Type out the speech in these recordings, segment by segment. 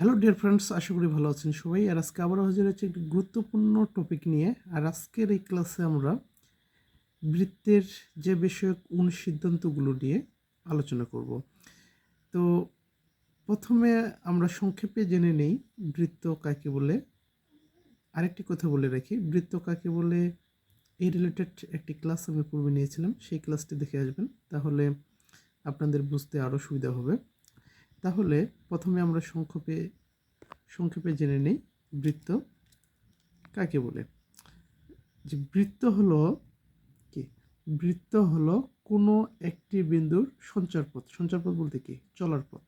Hello dear friends আশা করি ভালো আছেন সবাই। আর আজকে আবারও হাজির হচ্ছে একটি গুরুত্বপূর্ণ টপিক নিয়ে। আর আজকের এই ক্লাসে আমরা বৃত্তের যে বিষয়ক উন সিদ্ধান্তগুলো নিয়ে আলোচনা করব। তো প্রথমে আমরা সংক্ষেপে জেনে নেই, বৃত্ত কাকে বলে? আরেকটি কথা বলে রাখি, বৃত্ত কাকে বলে? এই রিলেটেড একটি ক্লাস আমি পূর্বে নিয়েছিলাম, সেই ক্লাসটি দেখে আসবেন। তাহলে আপনাদের বুঝতে আরও সুবিধা হবে। তাহলে প্রথমে আমরা সংক্ষেপে সংক্ষেপে জেনে নেই বৃত্ত কাকে বলে? যে বৃত্ত হলো কি? বৃত্ত হলো কোনো একটি বিন্দুর সঞ্চারপথ সঞ্চারপথ বলতে কি? চলার পথ।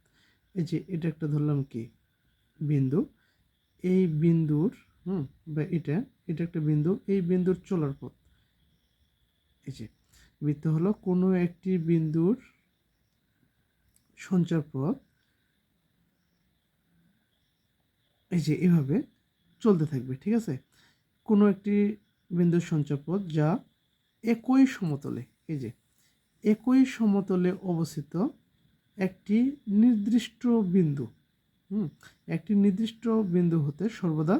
এই যে এটা একটা ধরলাম কি? বিন্দু। এই বিন্দুর, হুম, বা এটা এটা একটা বিন্দু, এই বিন্দুর চলার পথ। এই যে বৃত্ত হলো কোনো একটি বিন্দুর সঞ্চারপথ এই যে এভাবে চলতে থাকবে, ঠিক আছে? কোনো একটি বিন্দুর সঞ্চারপথ যা একই সমতলে, এই যে, একই সমতলে অবস্থিত একটি নির্দিষ্ট বিন্দু, হুম, একটি নির্দিষ্ট বিন্দু হতে সর্বদা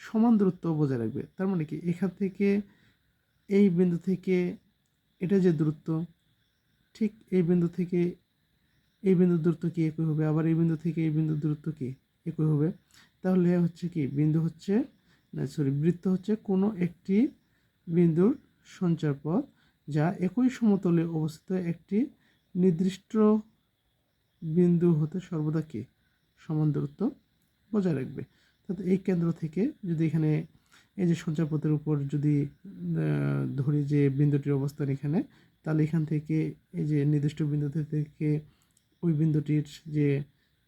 সমান দূরত্ব বজায় রাখবে। তার মানে কি? এখান থেকে এই বিন্দু থেকে এটা যে দূরত্ব, ঠিক এই বিন্দু থেকে এই বিন্দুর দূরত্ব কি একই হবে? আবার এই বিন্দু থেকে এই বিন্দুর দূরত্ব কি একই হবে? তাহলে হচ্ছে কি, বিন্দু হচ্ছে সরি বৃত্ত হচ্ছে কোনো একটি বিন্দুর সঞ্চারপথ যা একই সমতলে অবস্থিত একটি নির্দিষ্ট বিন্দু হতে সর্বদা কি? সমান দূরত্ব বজায় রাখবে। তাতে এই কেন্দ্র থেকে যদি এখানে এই যে সঞ্চারপথের উপর যদি ধরি যে বিন্দুটির অবস্থান এখানে, তাহলে এখান থেকে এই যে নির্দিষ্ট বিন্দু থেকে ওই বিন্দুটির যে,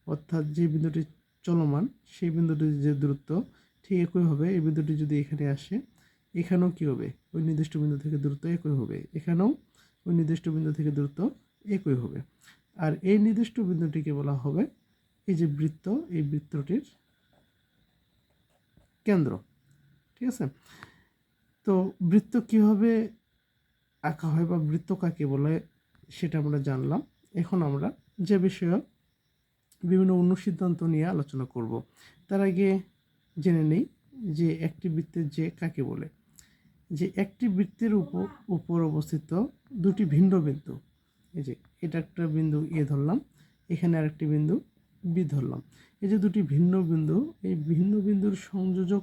অর্থাৎ যে বিন্দুটি চলমান, সেই বিন্দুটির যে দূরত্ব, ঠিক একই হবে। এই বিন্দুটি যদি এখানে আসে, এখানেও কী হবে? ওই নির্দিষ্ট বিন্দু থেকে দূরত্ব একই হবে। এখানেও ওই নির্দিষ্ট বিন্দু থেকে দূরত্ব একই হবে। আর এই নির্দিষ্ট বিন্দুটিকে বলা হবে এই যে বৃত্ত, এই বৃত্তটির কেন্দ্র। ঠিক আছে? তো বৃত্ত কীভাবে আঁকা হয় বা বৃত্ত কাকে বলে সেটা আমরা জানলাম। এখন আমরা যে বিষয়ক বিভিন্ন অন্য সিদ্ধান্ত নিয়ে আলোচনা করব। তার আগে জেনে নেই যে একটি বৃত্তের যে কাকে বলে? যে একটি বৃত্তের উপর উপর অবস্থিত দুটি ভিন্ন বিন্দু। এই যে এটা একটা বিন্দু এ ধরলাম, এখানে আরেকটি বিন্দু বি ধরলাম। এই যে দুটি ভিন্ন বিন্দু, এই ভিন্ন বিন্দুর সংযোজক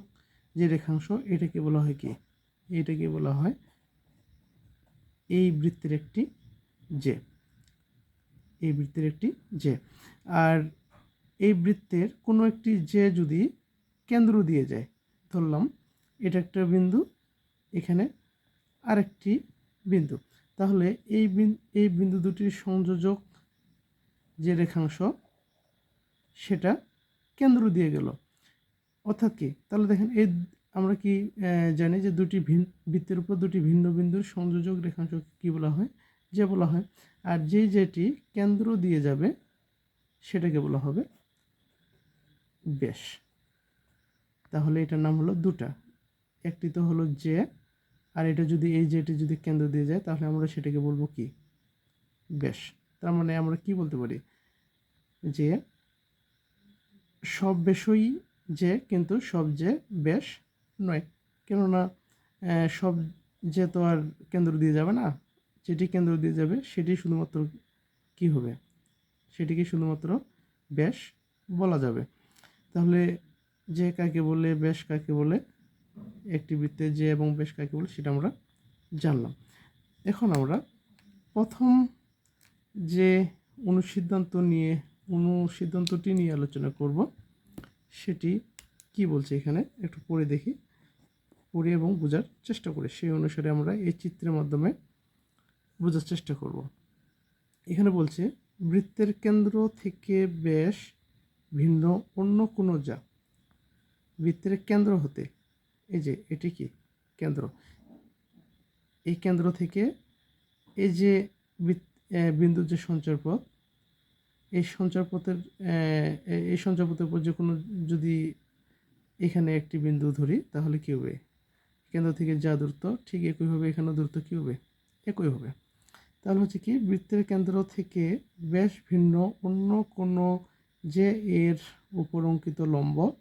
যে রেখাংশ, এটাকে বলা হয় কি? এটাকে বলা হয় এই বৃত্তের একটি যে এই বৃত্তের একটি যে আর এই বৃত্তের কোনো একটি যে যদি কেন্দ্র দিয়ে যায়, ধরলাম এটা একটা বিন্দু, এখানে আরেকটি বিন্দু। তাহলে এই এই বিন্দু দুটির সংযোজক যে রেখাংশ, সেটা কেন্দ্র দিয়ে গেল। অর্থাৎ কি? তাহলে দেখেন এই আমরা কি জানি যে দুটি ভিন বৃত্তের উপর দুটি ভিন্ন বিন্দুর সংযোজক রেখাংশ কি বলা হয়? যে বলা হয়। আর যে যেটি কেন্দ্র দিয়ে যাবে সেটাকে বলা হবে ব্যাস তাহলে এটার নাম হলো দুটা। একটি তো হলো যে আর এটা যদি এই যেটি যদি কেন্দ্র দিয়ে যায়, তাহলে আমরা সেটাকে বলব কি? ব্যাস তার মানে আমরা কি বলতে পারি? যে সব বেশই যে, কিন্তু সব যে বেশ নয়। কেননা সব যে তো আর কেন্দ্র দিয়ে যাবে না। যেটি কেন্দ্র দিয়ে যাবে, সেটি শুধুমাত্র কি হবে? সেটিকে শুধুমাত্র ব্যাস বলা যাবে। তাহলে যে কাকে বলে, ব্যাস কাকে বলে, একটি বৃত্তে যে এবং বেশ কাকে বলে, সেটা আমরা জানলাম। এখন আমরা প্রথম যে অনুসিদ্ধান্ত নিয়ে, অনুসিদ্ধান্তটি নিয়ে আলোচনা করব, সেটি কি বলছে এখানে? একটু পড়ে দেখি, পড়ে এবং বোঝার চেষ্টা করি। সেই অনুসারে আমরা এই চিত্রের মাধ্যমে বোঝার চেষ্টা করব। এখানে বলছে বৃত্তের কেন্দ্র থেকে বেশ ভিন্ন অন্য কোনো যা। বৃত্তের কেন্দ্র হতে, এই যে এটি কি কেন্দ্র? এই কেন্দ্র থেকে এই যে বিন্দুর যে সঞ্চারপথ এই সঞ্চারপথের এই সঞ্চারপথের উপর যে কোনো যদি এখানে একটি বিন্দু ধরি, তাহলে কী হবে? কেন্দ্র থেকে যা দূরত্ব, ঠিক একই হবে এখানেও দূরত্ব কী হবে? একই হবে। তাহলে হচ্ছে কি, বৃত্তের কেন্দ্র থেকে বেশ ভিন্ন, অন্য কোনো যে এর উপর অঙ্কিত লম্ব,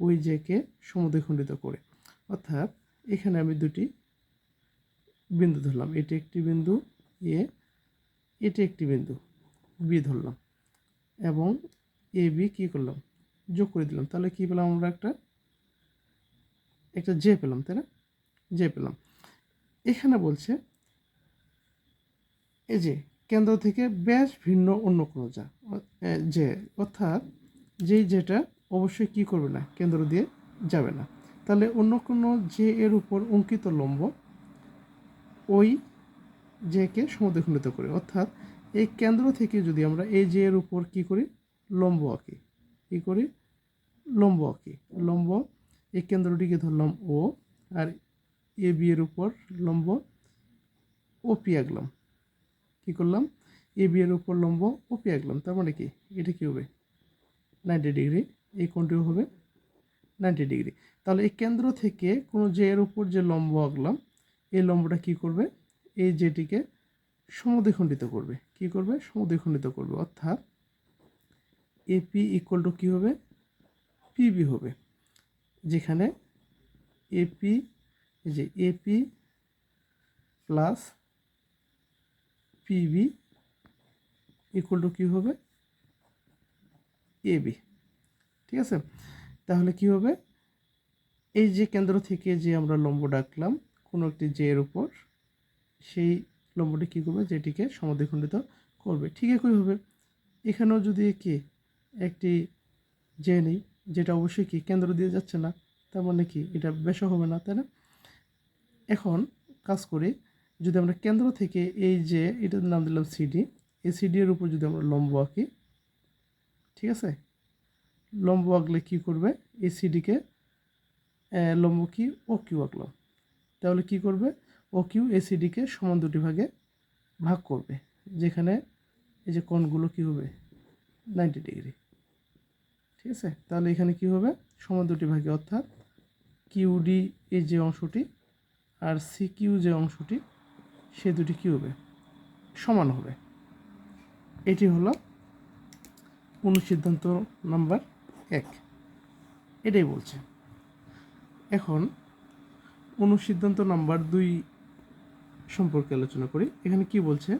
ওই জেকে সমদ্বিখণ্ডিত করে। অর্থাৎ এখানে আমি দুটি বিন্দু ধরলাম, এটি একটি বিন্দু, এ, এটি একটি বিন্দু, বি ধরলাম। এবং এ, বি কী করলাম? যোগ করে দিলাম। তাহলে কী পেলাম আমরা একটা? একটা জে পেলাম, তাই না? জে পেলাম। এখানে বলছে এই যে কেন্দ্র থেকে ব্যাস ভিন্ন অন্য কোনো যা যে, অর্থাৎ যেই যেটা অবশ্যই কি করবে না, কেন্দ্র দিয়ে যাবে না। তাহলে অন্য কোনো যে এর উপর অঙ্কিত লম্ব ওই জেকে সমদ্বিখণ্ডিত করে, অর্থাৎ এই কেন্দ্র থেকে যদি আমরা এই যে এর উপর কি করি, লম্ব আঁকি, কী করি, লম্ব আঁকি, লম্ব, এই কেন্দ্রটিকে ধরলাম ও আর এ বি এর উপর লম্ব ও পি আঁকলাম। কী করলাম? এ বি এর উপর লম্ব ও পি আঁকলাম। তার মানে কি? এটা কী হবে? নাইনটি ডিগ্রি এই কোণটিও হবে নাইনটি ডিগ্রি তাহলে এই কেন্দ্র থেকে কোনো যে এর উপর যে লম্ব আঁকলাম, এই লম্বটা কী করবে? এই যেটিকে সমদ্বিখণ্ডিত করবে। কি করবে? সমদ্বিখণ্ডিত করবে। অর্থাৎ এপি ইকুয়াল টু কী হবে? পিবি হবে। যেখানে এপি যে AP plus PB equal to কী হবে? এবি ঠিক আছে? তাহলে কি হবে? এই যে কেন্দ্র থেকে যে আমরা লম্ব ডাকলাম, কোনো একটি যে এর উপর, সেই লম্বটি কী করবে? যেটিকে সমদ্বিখণ্ডিত করবে। ঠিক একই হবে। এখানেও যদি কি একটি জে নেই, যেটা অবশ্যই কি কেন্দ্র দিয়ে যাচ্ছে না, তার মানে কি এটা বেশও হবে না, তাই না? এখন কাজ করি যদি আমরা কেন্দ্র থেকে এই যে এটার নাম দিলাম সিডি এই সিডি এর উপর যদি আমরা লম্ব আঁকি, ঠিক আছে? লম্ব আঁকলে কী করবে? এই সিডিকে লম্ব কি? ও কিউ আঁকলাম তাহলে কি করবে? ও কিউ এই সিডিকে সমান দুটি ভাগে ভাগ করবে, যেখানে এই যে কোণগুলো কি হবে? নাইনটি ডিগ্রি ঠিক আছে? তাহলে এখানে কি হবে? সমান দুটি ভাগে, অর্থাৎ কিউডি এই যে অংশটি আর সি কিউ যে অংশটি সে দুটি কী হবে? সমান হবে। এটি হলো অনুসিদ্ধান্ত নাম্বার এক। এটাই বলছে। এখন অনুসিদ্ধান্ত নাম্বার দুই সম্পর্কে আলোচনা করি। এখানে কি বলছে?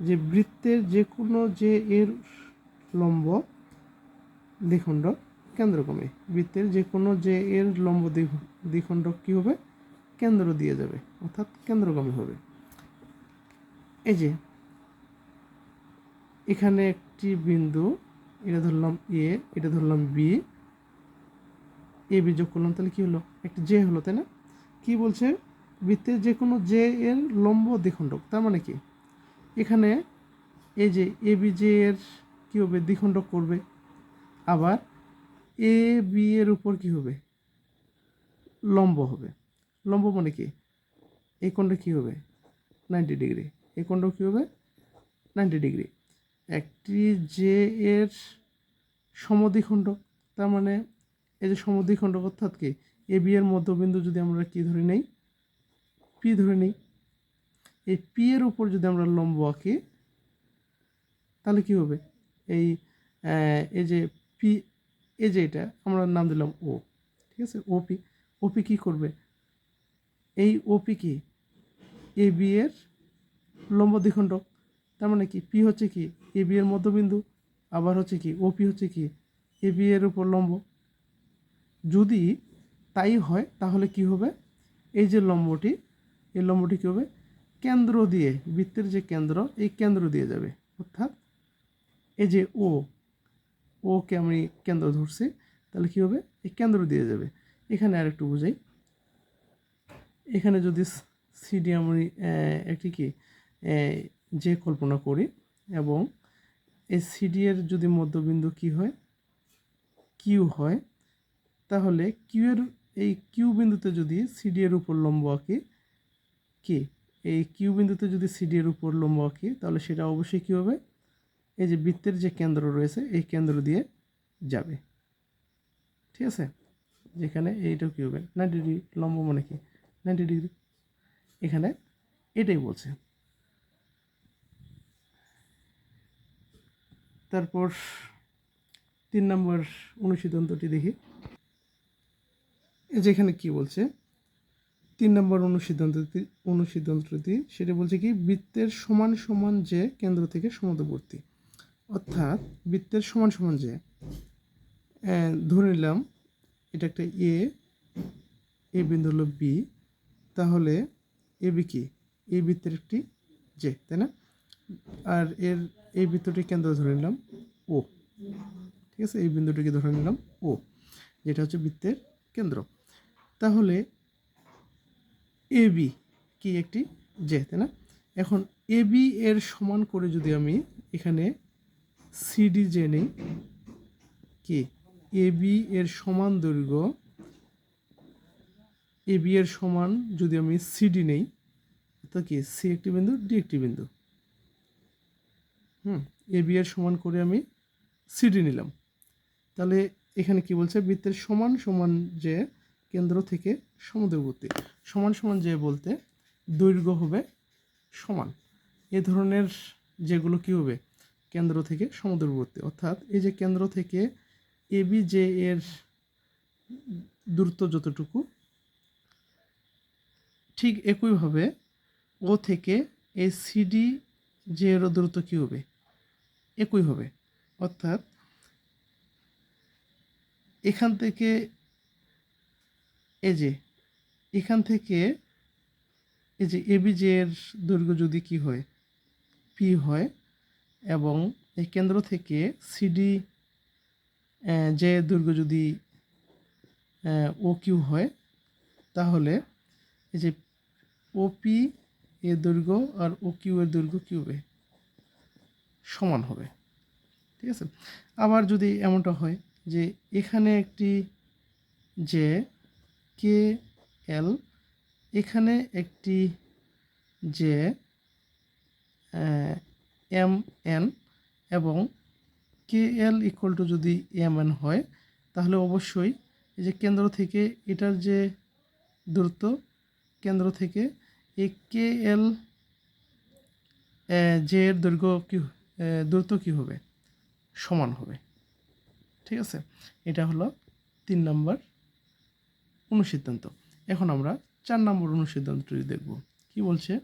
যে বৃত্তের যে কোনো যে এর লম্ব দ্বিখণ্ডক কেন্দ্রক্রমে বৃত্তের যে কোনো যে এর লম্ব দ্বি- দ্বিখণ্ডক কী হবে? কেন্দ্র দিয়ে যাবে, অর্থাৎ কেন্দ্রগামী হবে। এই যে, এখানে একটি বিন্দু, এটা ধরলাম এ এটা ধরলাম বি এ বি যোগ করলাম, তাহলে কী হলো? একটা জে হলো, তাই না? কি বলছে? বৃত্তের যে কোনো জে এর লম্ব দ্বিখণ্ডক, তার মানে কি? এখানে এই যে এ বি জে এর কী হবে? দ্বিখণ্ডক করবে। আবার এ বি এর উপর কি হবে? লম্ব হবে। লম্ব মানে কি? এই কোণটা কী হবে? নাইনটি ডিগ্রি এই কোণটাও কী হবে? নাইনটি ডিগ্রি একটি যে এর সমদ্বিখণ্ডক তার মানে এই যে সমদ্বিখণ্ডক অর্থাৎ কি? এ বি এর মধ্যবিন্দু যদি আমরা কি ধরে নেই? পি ধরে নিই। এই পি এর উপর যদি আমরা লম্ব আঁকি, তাহলে কি হবে? এই এই যে পি এই যে এটা, আমরা নাম দিলাম ও ঠিক আছে? ওপি ওপি কি করবে? এই ওপি কি? এ বি এর লম্ব দ্বিখণ্ডক তার মানে কি? পি হচ্ছে কি? এ বি এর মধ্যবিন্দু। আবার হচ্ছে কি? ওপি হচ্ছে কি? এ বি এর উপর লম্ব। যদি তাই হয়, তাহলে কি হবে? এই যে লম্বটি, এই লম্বটি কী হবে? কেন্দ্র দিয়ে, বৃত্তের যে কেন্দ্র, এই কেন্দ্র দিয়ে যাবে। অর্থাৎ এই যে ও ওকে আমি কেন্দ্র ধরছি, তাহলে কী হবে? এই কেন্দ্র দিয়ে যাবে। এখানে আর একটু বুঝাই। এখানে যদি সিডি আমি একটি কি? যে কল্পনা করি, এবং এই সিডি এর যদি মধ্যবিন্দু কি হয় কিউ হয়, তাহলে কিউ এর এই কিউ বিন্দুতে যদি সিডি এর উপর লম্ব আঁকি কি এই কিউ বিন্দুতে যদি সিডি এর উপর লম্ব আঁকি, তাহলে সেটা অবশ্যই কী হবে? এই যে বৃত্তের যে কেন্দ্র রয়েছে, এই কেন্দ্র দিয়ে যাবে। ঠিক আছে? যেখানে এইটাও কী হবে? নাইনটি ডিগ্রি লম্ব মানে কি? নাইনটি ডিগ্রি এখানে এটাই বলছে। তারপর তিন নম্বর অনুসিদ্ধান্তটি দেখি। এই যে এখানে কি বলছে? তিন নম্বর অনুসিদ্ধান্তটি অনুসিদ্ধান্তটি সেটা বলছে কি, বৃত্তের সমান সমান যে কেন্দ্র থেকে সমুদ্রবর্তী। অর্থাৎ বৃত্তের সমান সমান যে ধরে নিলাম, এটা একটা এ এ বিন্দু হলো বি, তাহলে এ বি কি? এ বৃত্তের একটি যে, তাই না? আর এর, এই বৃত্তটি কেন্দ্র ধরে নিলাম ও। ঠিক আছে? এই বিন্দুটিকে ধরে নিলাম ও, যেটা হচ্ছে বৃত্তের কেন্দ্র। তাহলে এ বি কি একটি যে তাই না? এখন এ বি এর সমান করে যদি আমি এখানে সিডি যে নেই, কি? এ বি এর সমান দৈর্ঘ্য, এ বি এর সমান যদি আমি সিডি নেই, তো কি? সি একটি বিন্দু, ডি একটি বিন্দু। হুম। এ বি এর সমান করে আমি সিডি নিলাম। তাহলে এখানে কি বলছে? বৃত্তের সমান সমান যে কেন্দ্র থেকে সমুদ্রবর্তী সমান সমান যে বলতে দৈর্ঘ্য হবে সমান। এ ধরনের যেগুলো কি হবে? কেন্দ্র থেকে সমুদ্রবর্তী অর্থাৎ এই যে কেন্দ্র থেকে এবি যে এর দূরত্ব যতটুকু, ঠিক একইভাবে ও থেকে এই সিডি যে এর দূরত্ব কী হবে? একই হবে। অর্থাৎ এখান থেকে এই যে, এখান থেকে এই যে এবি যে এর দৈর্ঘ্য যদি কি হয়? পি হয় এবং এই কেন্দ্র থেকে সিডি যে দৈর্ঘ্য যদি ও কিউ হয়, তাহলে এই যে ওপি এর দৈর্ঘ্য আর ও কিউ এর দৈর্ঘ্য কি হবে? সমান হবে। ঠিক আছে? আবার যদি এমনটা হয় যে এখানে একটি যে কে এল, এখানে একটি যে এম এন এবং কে এল ইকুয়াল টু যদি এম এন হয়, তাহলে অবশ্যই এই যে কেন্দ্র থেকে এটার যে দূরত্ব, কেন্দ্র থেকে এই কে এল যে এর দৈর্ঘ্য কী দূরত্ব কী হবে? সমান হবে। ঠিক আছে? এটা হলো তিন নম্বর অনুসিদ্ধান্ত। এখন আমরা চার নম্বর অনুসিদ্ধান্তটি দেখব। কি বলছে?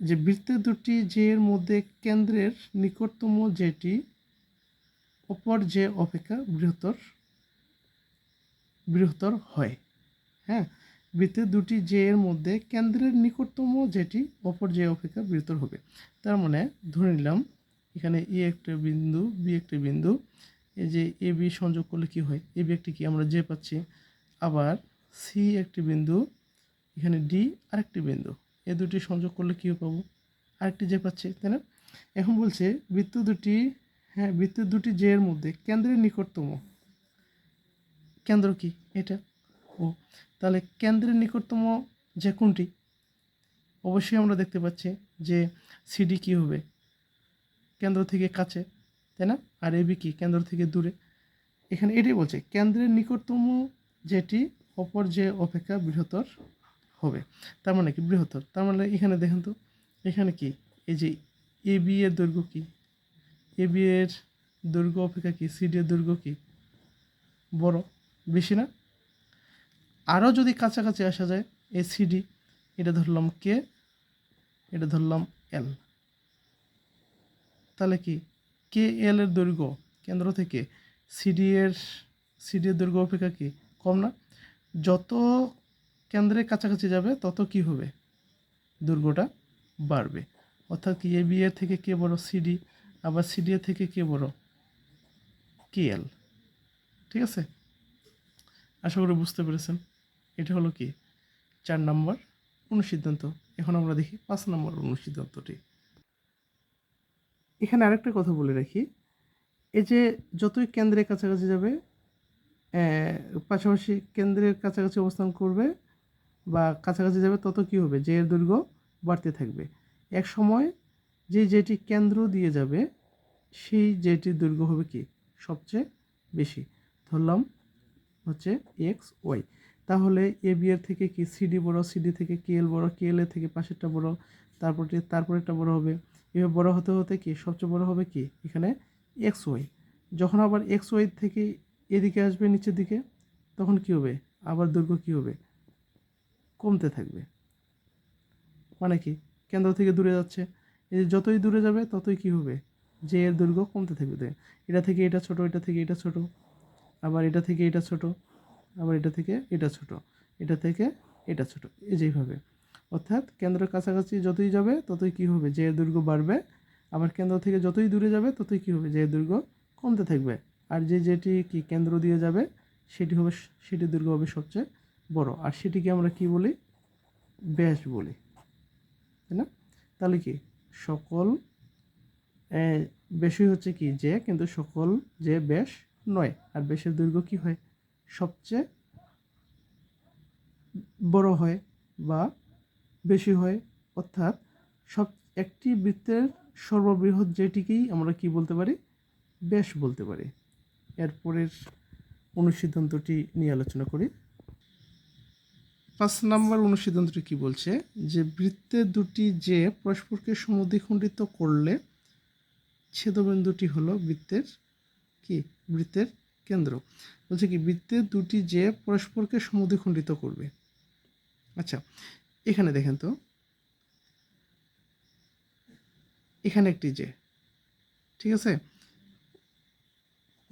যে বৃত্তের দুটি যে এর মধ্যে কেন্দ্রের নিকটতম যেটি অপর যে অপেক্ষা বৃহত্তর বৃহত্তর হয়। হ্যাঁ? বৃত্তের দুটি যে এর মধ্যে কেন্দ্রের নিকটতম যেটি অপর যে অপেক্ষা বৃহত্তর হবে। তার মানে ধরে নিলাম এখানে এ একটা বিন্দু, বি একটি বিন্দু, এই যে এ, বি সংযোগ করলে কি হয়? এ, বি একটি কি? আমরা যে পাচ্ছি। আবার সি একটি বিন্দু, এখানে ডি আরেকটি বিন্দু। এ দুটি সংযোগ করলে কী পাবো? আরেকটি যে পাচ্ছি, তাই না? এখন বলছে বৃত্ত দুটি হ্যাঁ বৃত্ত দুটি যে এর মধ্যে কেন্দ্রের নিকটতম। কেন্দ্র কি? এটা। ও, তাহলে কেন্দ্রের নিকটতম যে কোনটি? অবশ্যই আমরা দেখতে পাচ্ছি যে সিডি কী হবে? কেন্দ্র থেকে কাছে, তাই না? আর এবি কি? কেন্দ্র থেকে দূরে। এখানে এটাই বলছে, কেন্দ্রের নিকটতম যেটি, অপর যে অপেক্ষা বৃহত্তর হবে। তার মানে কি? বৃহত্তর। তার মানে এখানে দেখেন তো, এখানে কি? এই যে এ বি এর দৈর্ঘ্য কি? এ বি এর দৈর্ঘ্য অপেক্ষা কি? সি ডি এর দৈর্ঘ্য কি? বড়? বেশি না? আরও যদি কাছাকাছি আসা যায়, এই সিডি এটা ধরলাম কে? এটা ধরলাম এল। তাহলে কি? কে এল এর দৈর্ঘ্য কেন্দ্র থেকে সিডি এর সিডি এর দৈর্ঘ্য অপেক্ষা কি? কম না? যত কেন্দ্রের কাছাকাছি যাবে, তত কি হবে? দৈর্ঘ্যটা বাড়বে। অর্থাৎ কি এ বি এর থেকে কে বড় সিডি আবার সিডি এর থেকে কে বড়? কে এল ঠিক আছে? আশা করি বুঝতে পেরেছেন। এটা হলো কি? চার নম্বর অনুসিদ্ধান্ত। এখন আমরা দেখি পাঁচ নম্বর অনুসিদ্ধান্তটি। এখানে আরেকটা কথা বলে রাখি। এই যে যতই কেন্দ্রের কাছাকাছি যাবে পাশাপাশি কেন্দ্রের কাছাকাছি অবস্থান করবে বা কাছাকাছি যাবে, তত কি হবে? যে এর দৈর্ঘ্য বাড়তে থাকবে। এক সময় যে যেটি কেন্দ্র দিয়ে যাবে, সেই যেটির দৈর্ঘ্য হবে কি? সবচেয়ে বেশি। ধরলাম হচ্ছে এক্স ওয়াই তাহলে এ বি এর থেকে কি? সিডি বড় সিডি থেকে কে এল বড় কে এল এর থেকে পাশেরটা বড়, তারপরে তারপরেরটা বড় হবে। এভাবে বড় হতে হতে কি, সবচেয়ে বড় হবে কি, এখানে এক্স ওয়াই যখন আবার এক্স ওয়াই থেকে এদিকে আসবে নিচের দিকে, তখন কি হবে? আবার দৈর্ঘ্য কি হবে? কমতে থাকবে। মানে কি, কেন্দ্র থেকে দূরে যাচ্ছে। এই যে যতই দূরে যাবে, ততই কি হবে? যে এর দৈর্ঘ্য কমতে থাকবে। এটা থেকে এটা ছোট, এটা থেকে এটা ছোট, আবার এটা থেকে এটা ছোট, আবার এটা থেকে এটা ছোট, এটা থেকে এটা ছোট, এই যেইভাবে অর্থাৎ কেন্দ্রের কাছাকাছি যতই যাবে ততই কি হবে? এর দৈর্ঘ্য বাড়বে। আবার কেন্দ্র থেকে যতই দূরে যাবে ততই কি হবে? এর দৈর্ঘ্য কমতে থাকবে। আর যে যেটি কি কেন্দ্র দিয়ে যাবে সেটি হবে সেটি দৈর্ঘ্য হবে সবচেয়ে বড়। আর সেটিকে আমরা কি বলি? ব্যাস বলি। তাই না? তাহলে কি? সকল এ, বেশি হচ্ছে কি? যে কিন্তু সকল যে ব্যাস নয়। আর ব্যাসের দৈর্ঘ্য কি হয়? সবচেয়ে বড় হয় বা বেশি হয়, অর্থাৎ সব একটি বৃত্তের সর্ববৃহৎ যেটিকেই আমরা কি বলতে পারি? ব্যাস বলতে পারি। এরপরের অনুসিদ্ধান্তটি নিয়ে আলোচনা করি। পাঁচ নাম্বার অনুসিদ্ধান্তটি কি বলছে? যে বৃত্তের দুটি যে পরস্পরকে সমদ্বিখণ্ডিত করলে ছেদবিন্দুটি হলো বৃত্তের কি? বৃত্তের কেন্দ্র। বলছে কি বৃত্তের দুটি যে পরস্পরকে সমদ্বিখণ্ডিত করবে। আচ্ছা এখানে দেখেন তো। এখানে একটি যে ঠিক আছে?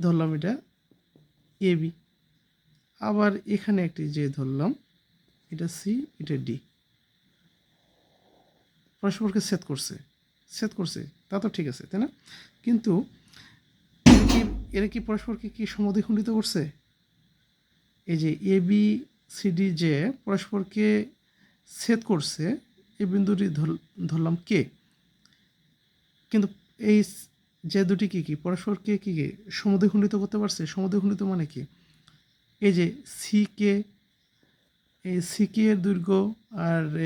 ধরলাম এটা এ বি। আবার এখানে একটি যে ধরলাম। এটা সি, এটা ডি। পরস্পরকে সেট করছে। সেট করছে। তা তো ঠিক আছে, তাই না? কিন্তু এরা কি পরস্পরকে কি সমদ্বিখণ্ডিত করছে? এই যে এ বি সিডি যে পরস্পরকে ছেদ করছে, এই বিন্দুটি ধর- ধরলাম কে? কিন্তু এই যে দুটি কী কী? কি পরস্পরকে কী কি? সমদ্বিখণ্ডিত করতে পারছে? সমদ্বিখণ্ডিত মানে কি? এই যে সি কে এই সি কে এর দৈর্ঘ্য আর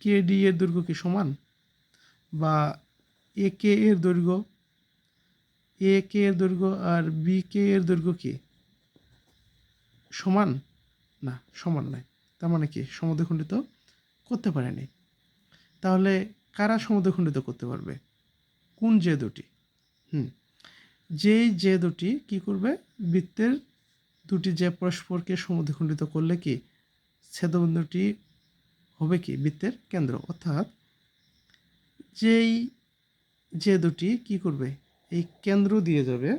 কে ডি এর দৈর্ঘ্য কি সমান? বা এ কে এর দৈর্ঘ্য এ কে এর দৈর্ঘ্য আর বি কে এর দৈর্ঘ্য কি? সমান? না, সমান নয়। তার মানে কি? সমদ্বিখণ্ডিত করতে পারেনি। তাহলে কারা সমদ্বিখণ্ডিত করতে পারবে? কোন যে দুটি? হুম। যেই যে দুটি কি করবে? বৃত্তের দুটি যে পরস্পরকে সমদ্বিখণ্ডিত করলে কি ছেদবিন্দুটি হবে কি? বৃত্তের কেন্দ্র। অর্থাৎ যেই যে দুটি কি করবে? এই কেন্দ্র দিয়ে যাবে